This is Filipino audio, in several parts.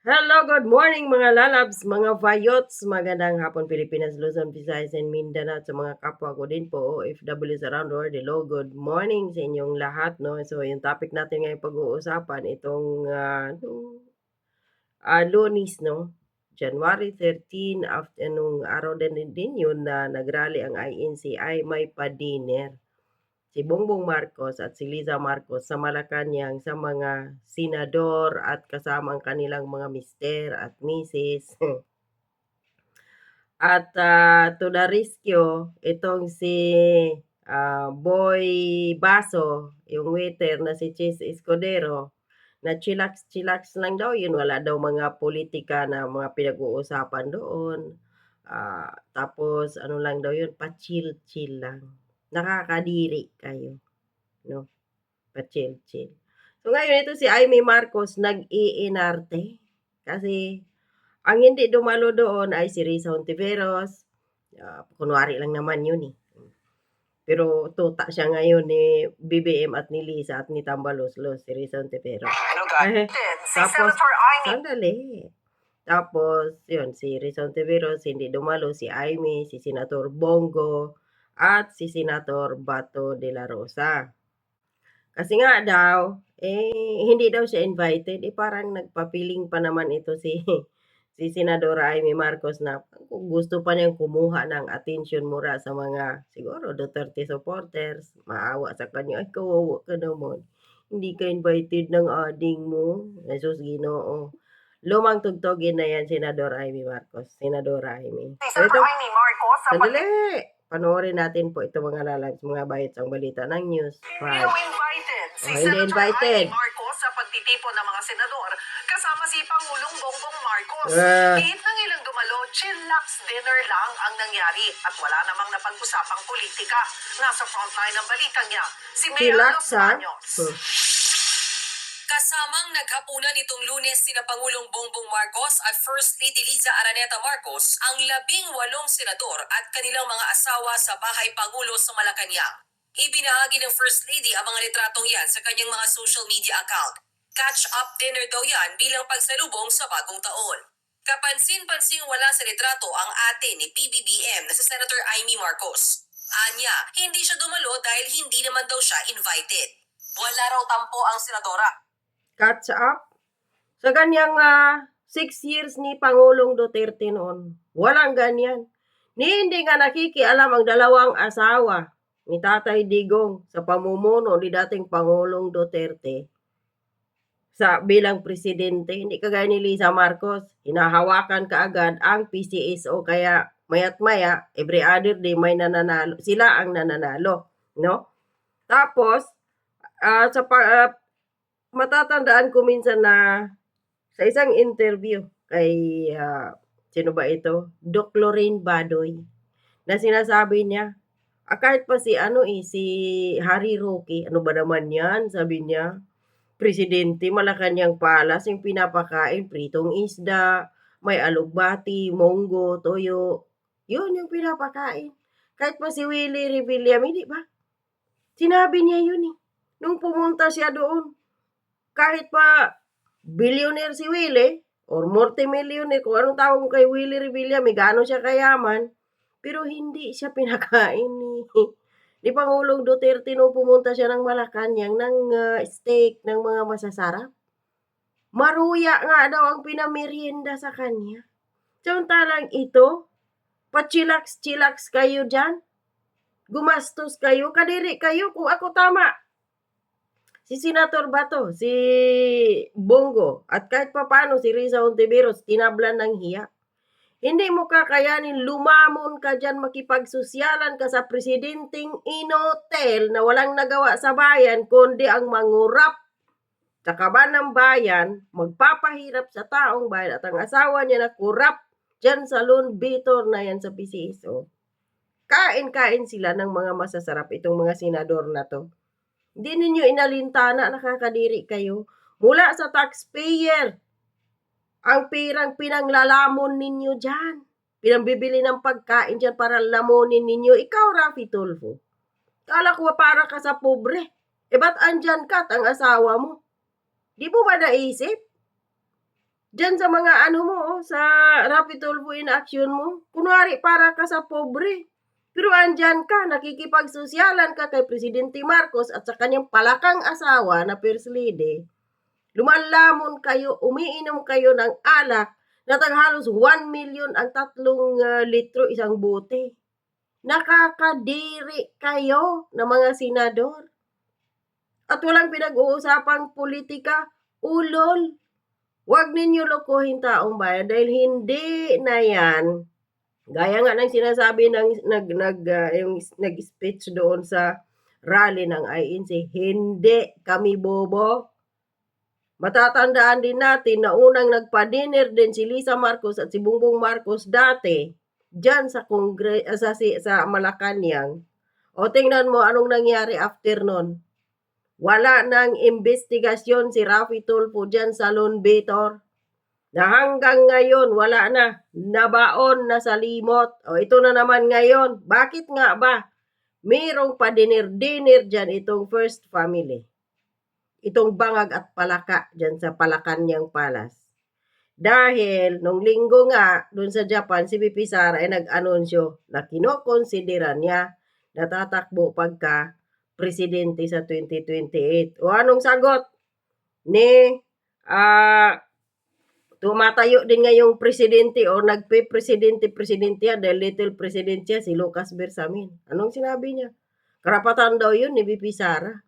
Hello, good morning mga lalabs, mga vayots, magandang hapon Pilipinas, Luzon, Visayas, and Mindanao sa mga kapwa ko din po, OFWs around the world. Hello, good morning sa inyong lahat. No? So, yung topic natin ngayon pag-uusapan, itong uh, uh, lunis, no? January 13, after nung araw din, din yun na nagrally ang INC ay may pa-dinner si Bongbong Marcos at si Liza Marcos sa Malacanang sa mga senador at kasama ang kanilang mga mister at misis. at uh, to the rescue, itong si uh, Boy Baso, yung waiter na si Chis Escudero, na chillax-chillax lang daw yun. Wala daw mga politika na mga pinag-uusapan doon. Uh, tapos, ano lang daw yun, pa-chill-chill lang nakakadiri kayo. No? Pa-chill-chill. So ngayon ito si Amy Marcos nag-iinarte kasi ang hindi dumalo doon ay si Risa Hontiveros. Uh, kunwari lang naman yun eh. Pero tuta siya ngayon ni BBM at ni Lisa at ni Tambaloslos, si Risa Hontiveros. Ano guys? Eh, tapos. Sandali. Tapos, yun, si Rizal Tiveros, hindi dumalo, si Amy, si Senator Bongo, at si Senator Bato de la Rosa. Kasi nga daw, eh, hindi daw siya invited. Eh, parang nagpapiling pa naman ito si si Senadora Amy Marcos na gusto pa niyang kumuha ng attention mura sa mga siguro Duterte supporters. Maawa sa kanya. Ay, kawawa ka naman. Hindi ka invited ng ading mo. Jesus Ginoo. Lumang tugtogin na yan, Senadora Amy Marcos. Senadora Amy. Ito, Amy Marcos Sandali! Panoorin natin po ito mga lalabs, mga bayit ang balita ng news. Daw invited si Oh, hindi Senator invited. Amy Marcos sa pagtitipon ng mga senador kasama si Pangulong Bongbong Marcos. Ah. Kahit nang ilang dumalo, chillax dinner lang ang nangyari at wala namang napag-usapang politika. Nasa frontline ng balita niya, si Mayor Chillax, Los? Baños. Hmm. Kasamang naghapunan nitong lunes sina Pangulong Bongbong Marcos at First Lady Liza Araneta Marcos ang labing walong senador at kanilang mga asawa sa Bahay Pangulo sa Malacanang. Ibinahagi ng First Lady ang mga retratong yan sa kanyang mga social media account. Catch-up dinner daw yan bilang pagsalubong sa bagong taon. Kapansin-pansing wala sa retrato ang ate ni PBBM na si Senator Amy Marcos. Anya, hindi siya dumalo dahil hindi naman daw siya invited. Wala raw tampo ang senadora Catch up. Sa ganyang ah, six years ni Pangulong Duterte noon, walang ganyan. Ni hindi nga nakikialam ang dalawang asawa ni Tatay Digong sa pamumuno ni dating Pangulong Duterte sa bilang presidente. Hindi kagaya ni Lisa Marcos, hinahawakan kaagad ang PCSO kaya mayat maya, every other day may nananalo. Sila ang nananalo. No? Tapos, ah, sa pa, ah, matatandaan ko minsan na sa isang interview kay ah, sino ba ito? Doc Lorraine Badoy na sinasabi niya ah, kahit pa si ano eh si Harry Roque ano ba naman yan? Sabi niya presidente Malacanang Palace yung pinapakain pritong isda may alugbati monggo toyo yun yung pinapakain. Kahit pa si Willie Revillame hindi ba? Sinabi niya yun eh nung pumunta siya doon kahit pa billionaire si Willie or multimillionaire, kung anong tawag kay Willie Revilla, may gano'n siya kayaman, pero hindi siya pinakain ni, ni Pangulong Duterte nung pumunta siya ng Malacanang ng ah, steak ng mga masasarap. Maruya nga daw ang pinamerienda sa kanya. Samantalang ito, pachilax-chilax kayo dyan. Gumastos kayo, kadiri kayo kung ako tama si Senator Bato, si Bongo, at kahit papano si Riza Ontiveros, tinablan ng hiya. Hindi mo kakayanin lumamon ka dyan, makipagsosyalan ka sa presidenteng inotel na walang nagawa sa bayan, kundi ang mangurap sa kaban ng bayan, magpapahirap sa taong bayan at ang asawa niya na kurap dyan sa loan bitor na yan sa PCSO. Kain-kain sila ng mga masasarap itong mga senador na to. Hindi ninyo inalintana, nakakadiri kayo. Mula sa taxpayer, ang pirang pinanglalamon ninyo dyan. Pinambibili ng pagkain dyan para lamunin ninyo. Ikaw, Rafi Tulfo. Kala ko para ka sa pobre. E ba't andyan ka ang asawa mo? Di mo ba naisip? Diyan sa mga ano mo, oh, sa Rapid Tulfo in action mo. Kunwari, para ka sa pobre. Pero andyan ka, nakikipagsosyalan ka kay Presidente Marcos at sa kanyang palakang asawa na First Lady. Lumalamon kayo, umiinom kayo ng alak na taghalos 1 million ang tatlong ah, litro isang bote. Nakakadiri kayo ng mga senador. At walang pinag-uusapang politika, ulol. Huwag ninyo lokohin taong bayan dahil hindi na yan. Gaya nga ng sinasabi ng nag, nag, ah, yung nag-speech doon sa rally ng INC, hindi kami bobo. Matatandaan din natin na unang nagpa-dinner din si Lisa Marcos at si Bongbong Marcos dati diyan sa kongre ah, sa, sa Malacanang. O tingnan mo anong nangyari after nun. Wala nang investigasyon si Rafi Tulfo dyan sa Lone Bator. Na hanggang ngayon, wala na. Nabaon na sa limot. O ito na naman ngayon. Bakit nga ba? Mayroong pa-dinner-dinner dyan itong first family. Itong bangag at palaka dyan sa Palakanyang Palace. Dahil nung linggo nga, dun sa Japan, si BP Sara ay nag-anunsyo na kinokonsidera niya na tatakbo pagka presidente sa 2028. O anong sagot? Ni ah tumatayo din ngayong presidente o nagpe-presidente-presidente yan dahil little president siya si Lucas Bersamin. Anong sinabi niya? Karapatan daw yun ni BP Sara.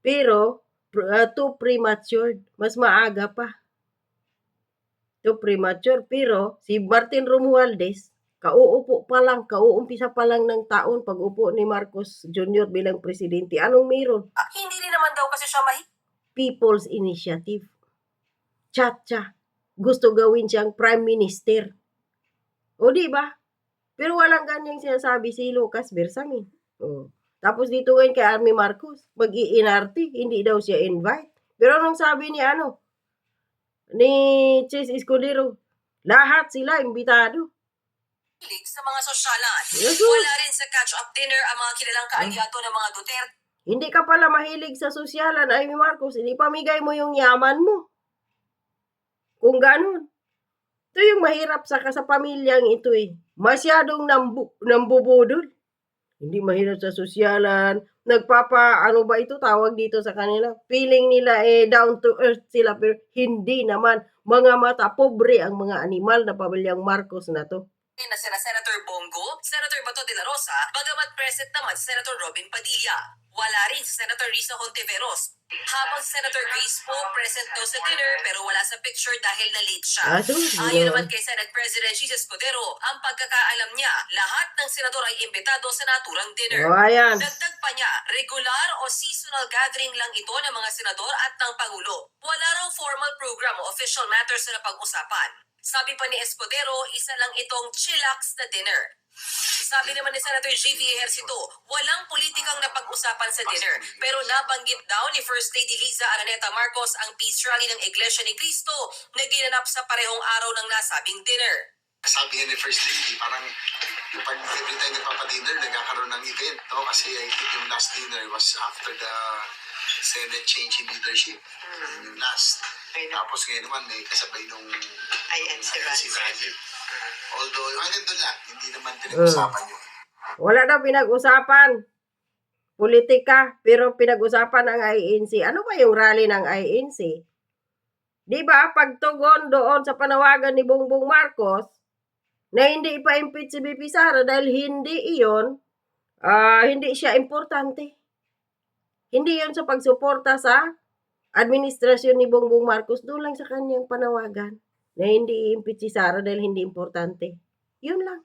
Pero ah, too premature. Mas maaga pa. Too premature. Pero si Martin Romualdez, kauupo pa lang, kauumpisa pa lang ng taon pag upo ni Marcos Jr. bilang presidente. Anong meron? Ah, hindi rin naman daw kasi siya mahi People's Initiative. Chacha. Gusto gawin siyang prime minister. O di ba? Pero walang ganyang sinasabi si Lucas Bersamin. O. Tapos dito ngayon kay Army Marcos, mag inarte hindi daw siya invite. Pero anong sabi ni ano? Ni Chase Escudero, lahat sila imbitado. sa mga sosyalan. Yes, Wala rin sa catch-up dinner ang mga kilalang kaalyado ng mga Duterte Hindi ka pala mahilig sa sosyalan, Amy Marcos, hindi pamigay mo yung yaman mo. Kung ganun. Ito yung mahirap sa sa pamilyang ito eh. Masyadong nambu, nambubudol. Hindi mahirap sa sosyalan. Nagpapa, ano ba ito tawag dito sa kanila? Feeling nila eh down to earth sila pero hindi naman. Mga mata, pobre ang mga animal na pamilyang Marcos na to. na sina Senator Bongo, Senator Bato de la Rosa, bagamat present naman si Senator Robin Padilla. Wala rin si Senator Risa Hontiveros. Habang si Senator Grace Poe present daw sa dinner pero wala sa picture dahil na-late siya. Ah, Ayon naman kay Senate President Jesus Escudero, ang pagkakaalam niya, lahat ng senador ay imbitado sa naturang dinner. O, ayan. Dagdag pa niya, regular o seasonal gathering lang ito ng mga senador at ng Pangulo. Wala raw formal program o official matters na pag-usapan. Sabi pa ni Escudero, isa lang itong chillax na dinner. Sabi naman ni Senator J.V. Ejercito, walang politikang napag-usapan sa dinner. Pero nabanggit daw ni First Lady Liza Araneta Marcos ang peace rally ng Iglesia ni Cristo na ginanap sa parehong araw ng nasabing dinner. sabi ni First Lady, parang pag every time nagpapadinner, nagkakaroon ng event, no? Kasi I think yung last dinner was after the Senate change in leadership. Yun yung last. Tapos ngayon naman, may kasabay nung Ayan, si Rajiv. Rajiv. Although, hanggang doon lang, hindi naman pinag-usapan yun. Wala daw pinag-usapan. Politika, pero pinag-usapan ng INC. Ano ba yung rally ng INC? Di ba, pagtugon doon sa panawagan ni Bongbong Marcos na hindi ipa-impeach si BP Sara dahil hindi iyon, ah, hindi siya importante. Hindi yon sa pagsuporta sa administrasyon ni Bongbong Marcos doon lang sa kanyang panawagan na hindi i-impeach si Sara dahil hindi importante. Yun lang.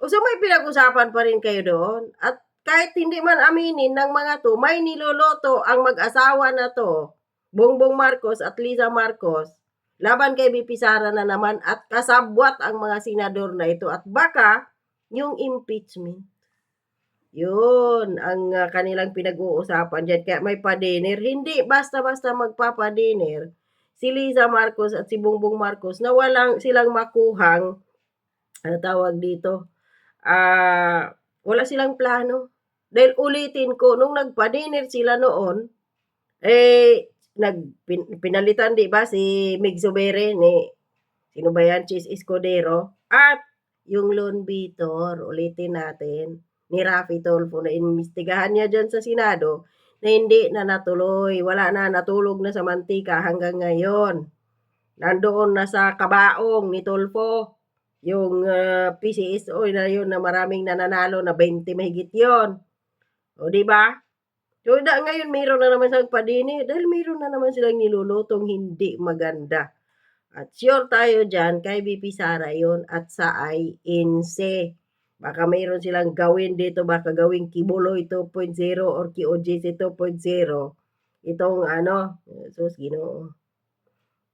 O so may pinag-usapan pa rin kayo doon. At kahit hindi man aminin ng mga to, may niloloto ang mag-asawa na to, Bongbong Marcos at Liza Marcos, laban kay BP Sara na naman at kasabwat ang mga senador na ito. At baka yung impeachment. Yun ang ah, kanilang pinag-uusapan dyan. Kaya may pa-dinner. Hindi basta-basta magpapa-dinner si Liza Marcos at si Bongbong Marcos na walang silang makuhang ano tawag dito, ah, wala silang plano. Dahil ulitin ko, nung nagpa-dinner sila noon, eh, nag pin, di ba si Mig ni sino ba yan? Chis Escudero at yung Lone Vitor, ulitin natin, ni Rafi Tolfo na inimbestigahan niya dyan sa Senado na hindi na natuloy, wala na, natulog na sa mantika hanggang ngayon. Nandoon na sa kabaong ni Tolfo, yung ah, PCSO na yun na maraming nananalo na 20 mahigit yon. O di ba? So da, ngayon mayroon na naman silang padini dahil mayroon na naman silang nilulutong hindi maganda. At sure tayo dyan kay BP Sara yun at sa INC. Baka mayroon silang gawin dito, baka gawing Kibuloy 2.0 or KOJC 2.0. Itong ano, sus, ginoo.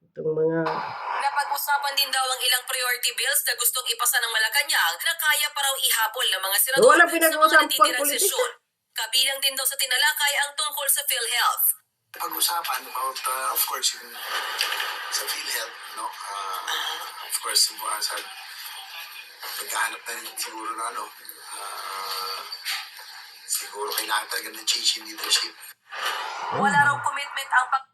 Itong mga Napag-usapan din daw ang ilang priority bills na gustong ipasa ng Malacanang na kaya pa raw ihabol ng mga senador Wala sa mga politika. sesyon. Kabilang din daw sa tinalakay ang tungkol sa PhilHealth. Pag-usapan about, uh, of course, yung sa PhilHealth, no? Uh, of course, yung mga sa naghahanap na rin siguro na ano, uh, siguro kailangan talaga ng change in leadership. Wala raw commitment ang pag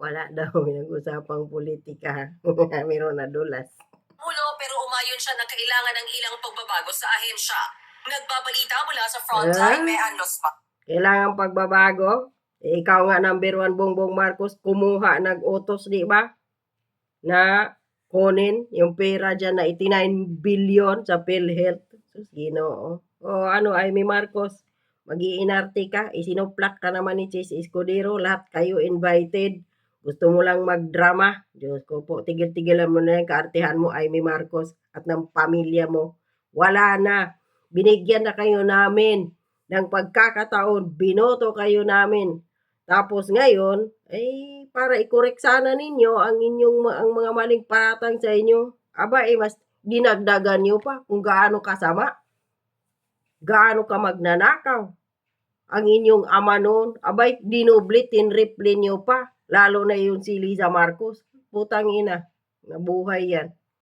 wala daw pinag-usapang politika. mayroon na dulas. Mulo pero umayon siya na kailangan ng ilang pagbabago sa ahensya. Nagbabalita mula sa frontline, Ah. may Anlos pa. Kailangan pagbabago. Eh, ikaw nga number one Bongbong Marcos, kumuha, nag-utos, di ba? Na kunin yung pera dyan na 89 billion sa PhilHealth. Sus, ginoo. O ano, Amy Marcos, mag-iinarte ka, isinuplak ka naman ni Chase Escudero, lahat kayo invited. Gusto mo lang magdrama. Diyos ko po, tigil-tigilan mo na yung kaartihan mo, Amy Marcos, at ng pamilya mo. Wala na. Binigyan na kayo namin ng pagkakataon, binoto kayo namin. Tapos ngayon, ay para i-correct sana ninyo ang inyong ang mga maling paratang sa inyo. Aba, eh, mas dinagdagan nyo pa kung gaano kasama. Gaano ka magnanakaw. Ang inyong ama noon, abay, dinublit, tinriple nyo pa. Lalo na yung si Liza Marcos. Putang ina, nabuhay yan.